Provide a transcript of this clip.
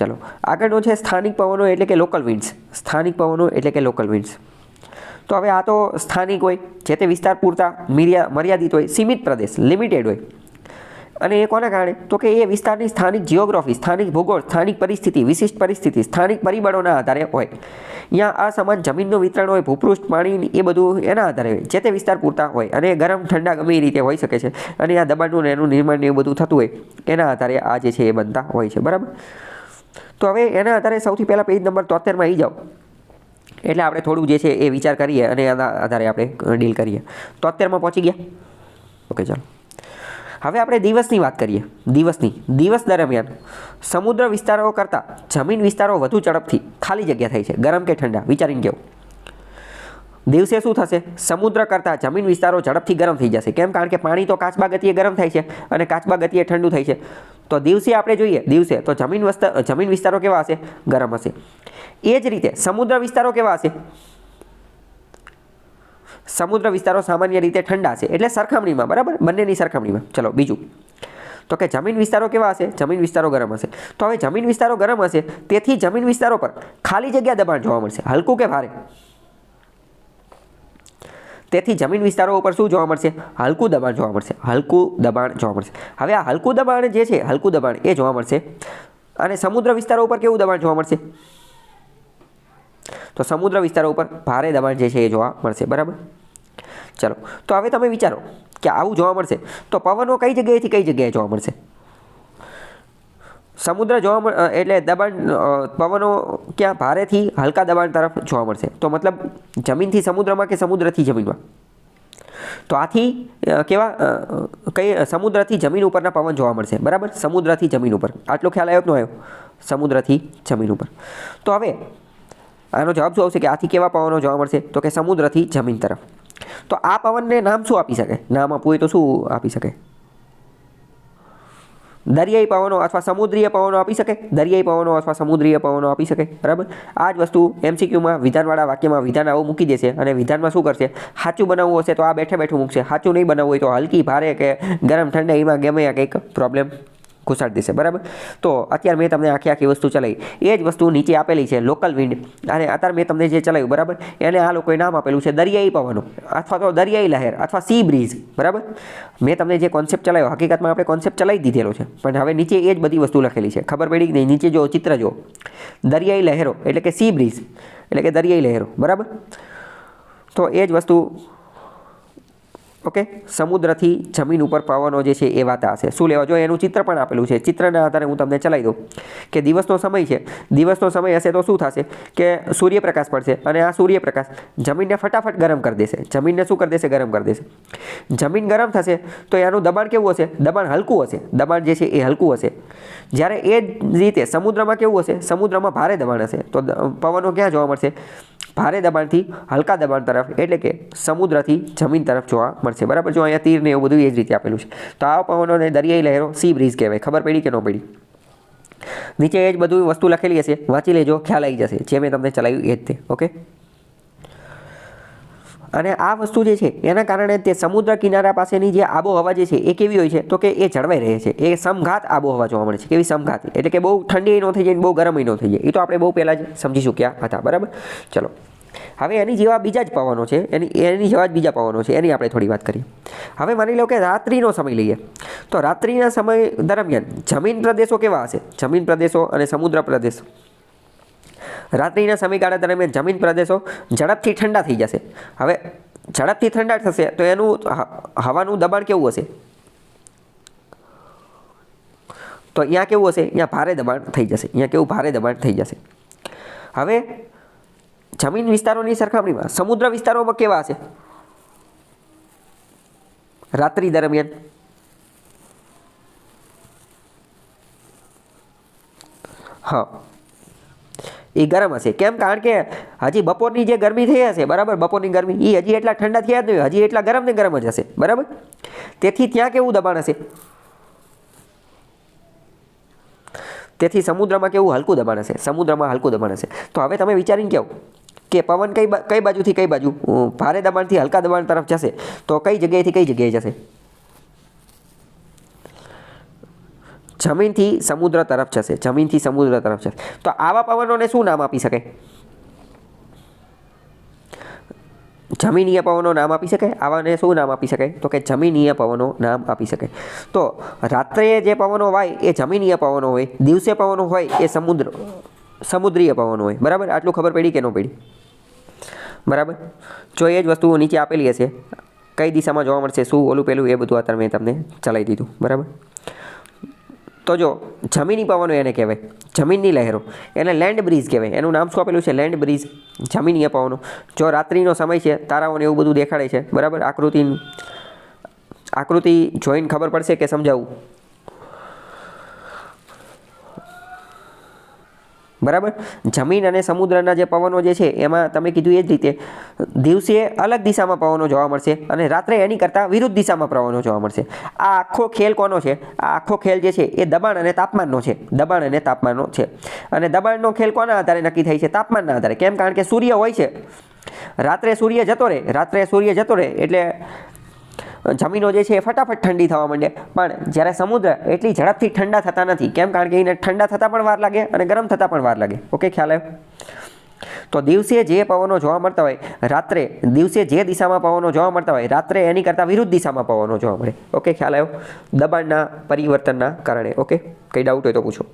ચલો. આગળનો છે સ્થાનિક પવનો એટલે કે લોકલ વિન્ડ્સ સ્થાનિક પવનો એટલે કે લોકલ વિન્ડ્સ તો હવે આ તો સ્થાનિક હોય, જે તે વિસ્તાર પૂરતા મિર્યા, મર્યાદિત હોય, સીમિત પ્રદેશ લિમિટેડ હોય. અને એ કોના કારણે? તો કે એ વિસ્તારની સ્થાનિક જિયોગ્રાફી સ્થાનિક ભૂગોળ, સ્થાનિક પરિસ્થિતિ, વિશિષ્ટ પરિસ્થિતિ, સ્થાનિક પરિબળોના આધારે હોય. અહીંયા અસમાન જમીનનું વિતરણ હોય, ભૂપૃષ્ઠ, પાણી, એ બધું એના આધારે હોય, જે તે વિસ્તાર પૂરતા હોય. અને ગરમ, ઠંડા, ગમે એ રીતે હોઈ શકે છે. અને આ દબાણનું એનું નિર્માણ ને એવું બધું થતું હોય, એના આધારે આ જે છે એ બનતા હોય છે. બરાબર? તો હવે એના આધારે સૌથી પહેલાં પેજ નંબર તોતેરમાં આવી જાઓ. એટલે આપણે થોડું જે છે એ વિચાર કરીએ અને એના આધારે આપણે ડીલ કરીએ. તોતેરમાં પહોંચી ગયા. ઓકે ચાલો. હવે આપણે દિવસની વાત કરીએ. દિવસની, દિવસ દરમિયાન સમુદ્ર વિસ્તારો કરતાં જમીન વિસ્તારો વધુ ઝડપથી ખાલી જગ્યા થાય છે. ગરમ કે ઠંડા? વિચારીને કેવું? દિવસે શું થશે? સમુદ્ર કરતાં જમીન વિસ્તારો ઝડપથી ગરમ થઈ જશે. કેમ? કારણ કે પાણી તો કાચબા ગતિએ ગરમ થાય છે અને કાચબા ગતિએ ઠંડુ થાય છે. તો દિવસે આપણે જોઈએ, દિવસે તો જમીન વિસ્તાર જમીન વિસ્તારો કેવા હશે? ગરમ હશે. એ જ રીતે સમુદ્ર વિસ્તારો કેવા હશે? સમુદ્ર વિસ્તારો સામાન્ય રીતે ઠંડા છે એટલે સરખામણીમાં, બરાબર? બંનેની સરખામણીમાં. ચલો, બીજું. તો કે જમીન વિસ્તારો કેવા હશે? જમીન વિસ્તારો ગરમ હશે. તો હવે જમીન વિસ્તારો ગરમ હશે, તેથી જમીન વિસ્તારો પર ખાલી જગ્યા દબાણ જોવા મળશે. હલકું કે ભારે? તેથી જમીન વિસ્તારો ઉપર શું જોવા મળશે? હલકું દબાણ જોવા મળશે. હલકું દબાણ જોવા મળશે. હવે આ હલકું દબાણ જે છે, હલકું દબાણ એ જોવા મળશે. અને સમુદ્ર વિસ્તારો ઉપર કેવું દબાણ જોવા મળશે? તો સમુદ્ર વિસ્તારો ઉપર ભારે દબાણ જે છે એ જોવા મળશે. બરાબર? ચલો. તો હવે તમે વિચારો કે આવું જોવા મળશે. તો પવનો કઈ જગ્યાએથી કઈ જગ્યાએ જોવા મળશે? સમુદ્ર જોવા મળે એટલે દબાણ પવનો ક્યાં ભારેથી હલકા દબાણ તરફ જોવા મળશે. તો મતલબ જમીનથી સમુદ્રમાં કે સમુદ્રથી જમીનમાં? તો આથી કેવા કઈ સમુદ્રથી જમીન ઉપરના પવન જોવા મળશે? બરાબર? સમુદ્રથી જમીન ઉપર. આટલો ખ્યાલ આવ્યો કે ન આવ્યો? સમુદ્રથી જમીન ઉપર. તો હવે, આનો જવાબ શું આવશે કે આથી કેવા પવનો જોવા મળશે? તો કે સમુદ્રથી જમીન તરફ. તો આ પવનને નામ શું આપી શકે? નામ આપવું હોય તો શું આપી શકે? દરિયાઈ પવનો અથવા સમુદ્રીય પવનો આપી શકે, દરિયાઈ પવનો અથવા સમુદ્રીય પવનો આપી શકે, બરાબર? આ જ વસ્તુ એમસીક્યુમાં વિધાનવાળા વાક્યમાં વિધાન આવું મૂકી દેશે અને વિધાનમાં શું કરશે? સાચું બનાવવું હશે તો આ બેઠે બેઠું મૂકશે સાચું નહીં બનાવવું હોય તો હલકી, ભારે કે ગરમ ઠંડા, એમાં ગમે કંઈક પ્રોબ્લેમ ઘુસાડી દેશે, બરાબર? તો અત્યારે મેં તમને આખી આખી વસ્તુ ચલાવી. એ જ વસ્તુ નીચે આપેલી છે લોકલ વિન્ડ અને અત્યારે મેં તમને જે ચલાવ્યું, બરાબર? એને આ લોકોએ નામ આપેલું છે, દરિયાઈ પવનો. અથવા તો દરિયાઈ લહેર, અથવા સી બ્રીઝ બરાબર? મેં તમને જે કોન્સેપ્ટ ચલાવ્યો, હકીકતમાં આપણે કોન્સેપ્ટ ચલાવી દીધેલો છે. પણ હવે નીચે એ જ બધી વસ્તુ લખેલી છે. ખબર પડી કે નહીં? નીચે જો ચિત્ર જો દરિયાઈ લહેરો, એટલે કે સી બ્રીઝ એટલે કે દરિયાઈ લહેરો, બરાબર? તો એ જ વસ્તુ ઓકે? સમુદ્રથી જમીન ઉપર પવનો જે છે એ વાતા હશે. શું લેવા? જો એનું ચિત્ર પણ આપેલું છે. ચિત્રના આધારે હું તમને ચલાવી દઉં કે દિવસનો સમય છે. દિવસનો સમય હશે તો શું થશે? કે સૂર્યપ્રકાશ પડશે અને આ સૂર્યપ્રકાશ જમીનને ફટાફટ ગરમ કરી દેશે. જમીનને શું કરી દેશે? ગરમ કરી દેશે. જમીન ગરમ થશે તો એનું દબાણ કેવું હશે? દબાણ હલકું હશે. દબાણ જે છે એ હલકું હશે. જ્યારે એ જ રીતે સમુદ્રમાં કેવું હશે? સમુદ્રમાં ભારે દબાણ હશે. તો પવનો ક્યાં જોવા મળશે? ભારે દબાણથી હલકા દબાણ તરફ, એટલે કે સમુદ્રથી જમીન તરફ જોવા મળશે બરાબર જો અહીંયા તીરને એવું બધું એ જ રીતે આપેલું છે. તો આ પવનોને દરિયાઈ લહેરો, સી બ્રીઝ કહેવાય. ખબર પડી કે ન પડી? નીચે એ જ બધું વસ્તુ લખેલી હશે. વાંચી લેજો, ખ્યાલ આવી જશે. જે મેં તમને ચલાવ્યું એ જ તે. ઓકે? અને આ વસ્તુ જે છે, એના કારણે તે સમુદ્ર કિનારા પાસેની જે આબોહવા જે છે, એ કેવી હોય છે? તો કે એ જળવાઈ રહે છે. એ સમઘાત આબોહવા જોવા મળે છે. કેવી સમઘાત? એટલે કે બહુ ઠંડી ન થઈ જાય બહુ ગરમ ન થઈ જાય. એ તો આપણે બહુ પહેલાં જ સમજી ચૂક્યા હતા. બરાબર? ચલો. હવે એની જેવા બીજા જ પવનો છે. એની એની જેવા જ બીજા પવનો છે. એની આપણે થોડી વાત કરીએ. હવે માની લો કે રાત્રિનો સમય લઈએ. તો રાત્રિના સમય દરમિયાન જમીન પ્રદેશો કેવા હશે? જમીન પ્રદેશો અને સમુદ્ર પ્રદેશ. રાત્રિના સમયગાળા દરમિયાન જમીન પ્રદેશો ઝડપથી ઠંડા થઈ જશે. હવે ઝડપથી ઠંડા થશે તો એનું હવાનું દબાણ કેવું હશે? તો અહીંયા કેવું હશે? અહીંયા ભારે દબાણ થઈ જશે. અહીંયા કેવું ભારે દબાણ થઈ જશે. હવે જમીન વિસ્તારોની સરખામણીમાં સમુદ્ર વિસ્તારોમાં કેવા હશે? રાત્રિ દરમિયાન. હા. એ ગરમ હશે. કેમ? કારણ કે હજી બપોરની જે ગરમી થઈ હશે, બરાબર? બપોરની ગરમી. એ હજી એટલા ઠંડા થયા જ નહીં. હજી એટલા ગરમ ને ગરમ જ હશે. બરાબર? તેથી ત્યાં કેવું દબાણ હશે? તેથી સમુદ્રમાં કેવું હલકું દબાણ હશે? સમુદ્રમાં હલકું દબાણ હશે. તો હવે તમે વિચારીને કહો. કે પવન કઈ કઈ બાજુથી કઈ બાજુ? ભારે દબાણથી હલકા દબાણ તરફ જશે, તો કઈ જગ્યાએથી કઈ જગ્યાએ જશે? જમીનથી સમુદ્ર તરફ જશે, જમીનથી સમુદ્ર તરફ જશે. તો આવા પવનોને શું નામ આપી શકે? જમીનીય પવનો નામ આપી શકે? આવાને શું નામ આપી શકે? તો કે જમીનીય પવનો નામ આપી શકે. તો રાત્રે જે પવનો હોય એ જમીનીય પવનો હોય, દિવસે પવનો હોય, એ સમુદ્ર, સમુદ્રીય પવનો હોય. બરાબર? આટલું ખબર પડી કે ન પડી? બરાબર? જો એ જ વસ્તુઓ નીચે આપેલી હશે, કઈ દિશામાં જોવા મળશે, શું ઓલું પેલું એ બધું અત્યારે મેં તમને ચલાવી દીધું, બરાબર? તો જો, જમીની પવનો એને કહેવાય, જમીનની લહેરો. એને લેન્ડ બ્રિજ કહેવાય, એનું નામ શું આપેલું છે? લેન્ડ બ્રિજ જમીનીય પવનો. જો રાત્રિનો સમય છે, તારાઓને એવું બધું દેખાડે છે, બરાબર? આકૃતિ આકૃતિ જોઈને ખબર પડશે કે સમજાવું? બરાબર? જમીન અને સમુદ્રના જે પવનો જે છે, એમાં તમે કીધું એ જ રીતે, દિવસે અલગ દિશામાં પવનો જોવા મળશે અને રાત્રે એની કરતાં વિરુદ્ધ દિશામાં પવનો જોવા મળશે. આ આખો ખેલ કોનો છે? આ આખો ખેલ જે છે, એ દબાણ અને તાપમાનનો છે. દબાણ અને તાપમાનનો છે. અને દબાણનો ખેલ કોના આધારે નક્કી થાય છે? તાપમાનના આધારે. કેમ? કારણ કે સૂર્ય હોય છે. રાત્રે સૂર્ય જતો રહે. રાત્રે સૂર્ય જતો રહે એટલે જમીનો જે છે એ ફટાફટ ઠંડી થવા માંડે. પણ જ્યારે સમુદ્ર એટલી ઝડપથી ઠંડા થતા નથી, કેમ? કારણ કે એને ઠંડા થતાં પણ વાર લાગે અને ગરમ થતાં પણ વાર લાગે. ઓકે, ખ્યાલ આવ્યો? તો દિવસે જે પવનો જોવા મળતા હોય, રાત્રે દિવસે જે દિશામાં પવનો જોવા મળતા હોય, રાત્રે એની કરતાં વિરુદ્ધ દિશામાં પવનો જોવા મળે. ઓકે, ખ્યાલ આવ્યો? દબાણના પરિવર્તનના કારણે. ઓકે, કંઈ ડાઉટ હોય તો પૂછો.